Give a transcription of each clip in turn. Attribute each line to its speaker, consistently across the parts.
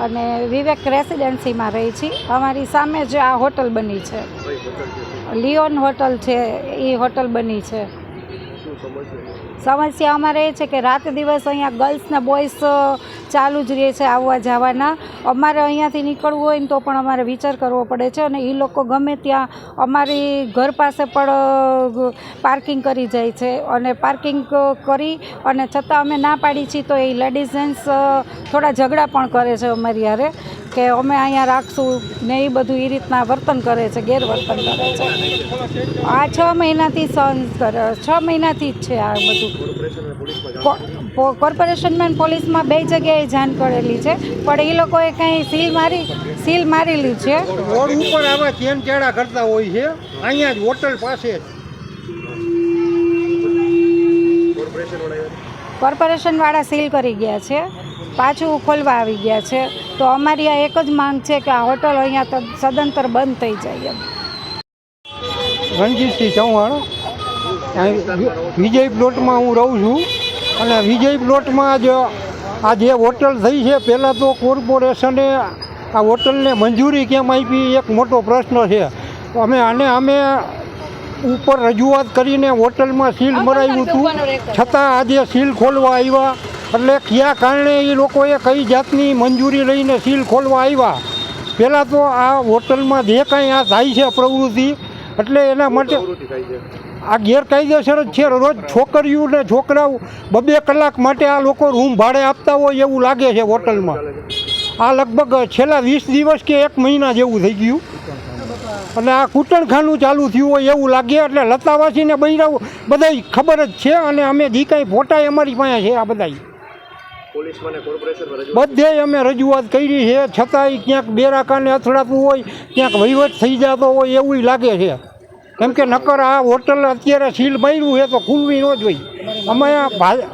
Speaker 1: અને વિવેક રેસિડેન્સીમાં રહી છીએ અમારી સામે જ આ હોટલ બની છે? લિયોન હોટલ છે, એ હોટલ બની છે
Speaker 2: સમસ્યા
Speaker 1: અમારે એ છે કે રાત દિવસ અહીંયા ગર્લ્સ ને બોಯ್સ ચાલુ જ રહે છે આવવા જવાના. અમારે અહીંયાથી નીકળવું હોય ને તો પણ અમારે વિચાર કરવો પડે છે અને એ લોકો ગમે ત્યાં અમારી ઘર પાસે પણ પાર્કિંગ કરી જાય છે. અને પાર્કિંગ કરી અને છતાં અમે ના પાડી છીએ તો એ લેડીઝ જેન્ટ્સ થોડા ઝઘડા પણ કરે છે અમારી હારે. કે અમે અહીંયા રાખશું ને એ બધું એ રીતના વર્તન કરે છે ગેરવર્તન કરે છે. આ છ મહિનાથી સહન કરે છ મહિનાથી જ છે આ બધું. કોર્પોરેશનમાં પોલીસમાં બે જગ્યાએ જાણ કરેલી છે પણ એ લોકોએ કંઈ સીલ મારી સીલ મારેલી છે.
Speaker 3: રોડ ઉપર આવા ચેન ચેડા કરતા હોય છે અહીંયા જ હોટલ પાસે
Speaker 2: કોર્પોરેશન વાળા
Speaker 1: કોર્પોરેશનવાળા સીલ કરી ગયા છે પાછું ખોલવા આવી ગયા છે. તો અમારી આ એક જ માંગ છે કે આ હોટલ અહીંયા તો સદંતર બંધ થઈ જાય એમ.
Speaker 3: રણજીતસિંહ ચૌહાણ વિજય પ્લોટમાં હું રહું છું. અને વિજય પ્લોટમાં જ આ જે હોટલ થઈ છે પહેલાં તો કોર્પોરેશને આ હોટલને મંજૂરી કેમ આપી એક મોટો પ્રશ્ન છે. અમે આને અમે ઉપર રજૂઆત કરીને હોટલમાં સીલ મરાવ્યું હતું. છતાં આજે સીલ ખોલવા આવ્યા. એટલે કયા કારણે એ લોકોએ કઈ જાતની મંજૂરી લઈને સીલ ખોલવા આવ્યા? પહેલાં તો આ હોટલમાં જે કાંઈ આ થાય છે પ્રવૃત્તિ. એટલે એના માટે આ ગેરકાયદેસર જ છે. રોજ છોકરીઓ ને છોકરાઓ બબે કલાક માટે આ લોકો રૂમ ભાડે આપતા હોય એવું લાગે છે હોટલમાં. આ લગભગ છેલ્લા વીસ દિવસ કે એક મહિના જેવું થઈ ગયું. અને આ કૂટણખાનું ચાલુ થયું હોય એવું લાગે. એટલે લતાવાસીને બૈરાવ બધાય ખબર જ છે. અને અમે જે કાંઈ ફોટા અમારી પાસે છે આ બધાય
Speaker 2: પોલીસમાં અને કોર્પોરેશનમાં રજૂઆત
Speaker 3: બધે અમે રજૂઆત કરી છે. છતાંય ક્યાંક બેરાકાને અથડાતું હોય, ક્યાંક વહીવટ થઈ જતો હોય એવું લાગે છે. કેમ કે નકર આ હોટલ અત્યારે સીલ માર્યું છે તો ખુલવી ન જોઈએ. અમે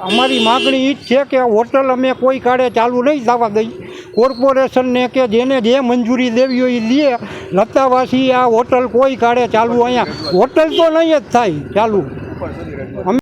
Speaker 3: અમારી માગણી એ જ છે કે હોટલ અમે કોઈ કાળે ચાલુ નહીં થવા દઈ. કોર્પોરેશનને કે જેને જે મંજૂરી દેવી હોય એ લે. લતાવાસી આ હોટલ કોઈ કાળે ચાલુ અહીંયા. હોટલ તો નહીં જ થાય ચાલુ. અમે